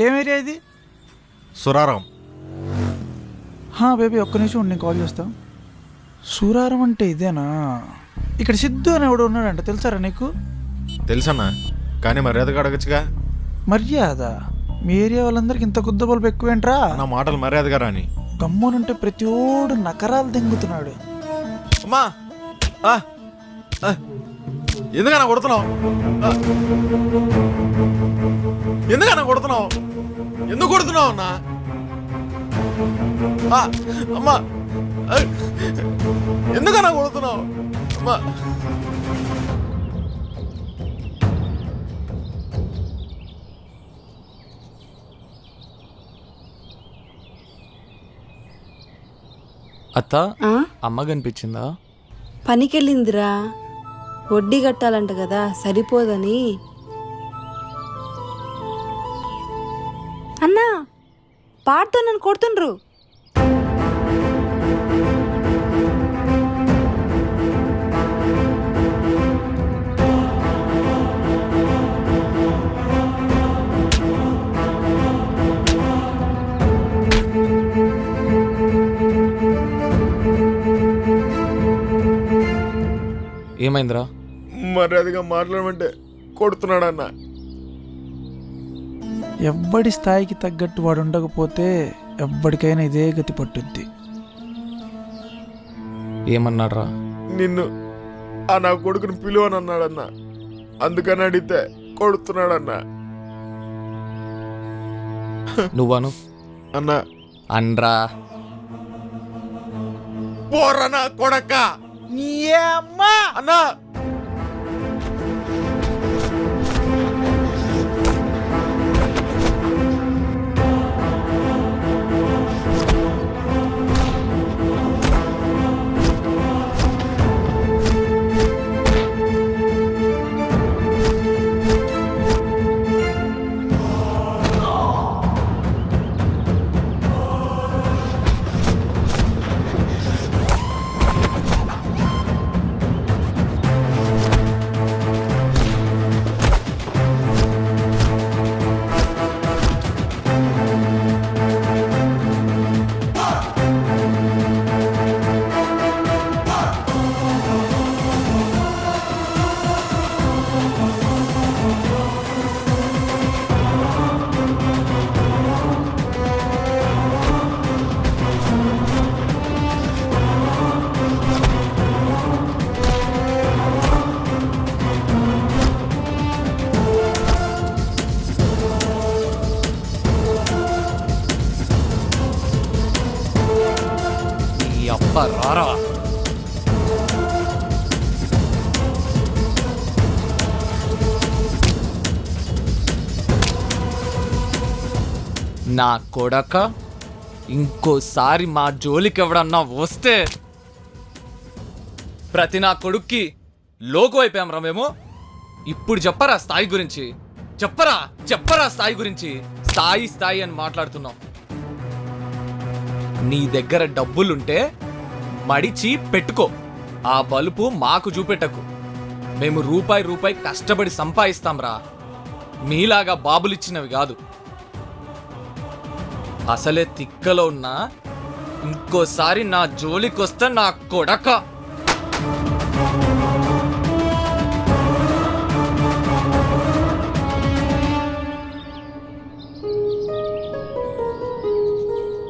ఏం ఏరియా ఇది? సురారం. హా బేబీ ఒక్క నిమిషం ఉండి నేను కాల్ చేస్తా. సూరారం అంటే ఇదేనా? ఇక్కడ సిద్ధు అని ఎవడు ఉన్నాడంట తెలుసారా నీకు? తెలుసన్నా కానీ మర్యాదగా అడగచ్చుగా. మర్యాద? మీ ఏరియా వాళ్ళందరికి ఇంత గుద్ద బల్బు ఎక్కువేంట్రా? నా మాటలు మర్యాదగా రాని. గమ్మునుంటే ప్రతి ఓడు నకరాలు దెంగుతున్నాడు. అమ్మా! ఆ, ఆ, ఎందుకన్నా కొడుతున్నావు? ఆ. ఎందుకన్నా కొడుతున్నావు? ఎందుకు కొడుతున్నావు అన్నా? అమ్మా. ఎందుకన్నా కొడుతున్నావు? అమ్మా. అత్త ఆ? అమ్మ కనిపించిందా? పనికెళ్ళిందిరా. వడ్డీ కట్టాలంట కదా సరిపోదని. అన్నా పాడుతో నన్ను కొడుతుండ్రు. ఏమైందిరా? మర్యాదగా మాట్లాడమంటే కొడుతున్నాడన్నా. ఎవ్వడి స్థాయికి తగ్గట్టు వాడు ఉండకపోతే ఎవ్వడికైనా ఇదే గతి పట్టుద్ది. ఏమన్నాడ్రా? నిన్ను ఆ నా కొడుకుని పిలువనన్నాడన్నా. అందుకని అడిగితే కొడుతున్నాడన్నా. నువ్వను? అన్నా. అన్రా. పోరనా కొడక. అమ్మా! అన్నా. ఈ రారా నా కొడక ఇంకోసారి మా జోలికి ఎవడన్నా వస్తే ప్రతి నా కొడుక్కి లోకు అయిపోయాం రా మేము. ఇప్పుడు చెప్పరా స్థాయి గురించి? చెప్పరా చెప్పరా స్థాయి గురించి? స్థాయి స్థాయి అని మాట్లాడుతున్నాం. నీ దగ్గర డబ్బులుంటే మడిచి పెట్టుకో. ఆ బలుపు మాకు చూపెట్టకు. మేము రూపాయి రూపాయి కష్టపడి సంపాదిస్తాంరా. మీలాగా బాబులిచ్చినవి కాదు. అసలే తిక్కలో ఉన్నా ఇంకోసారి నా జోలికొస్తే నా కొడక.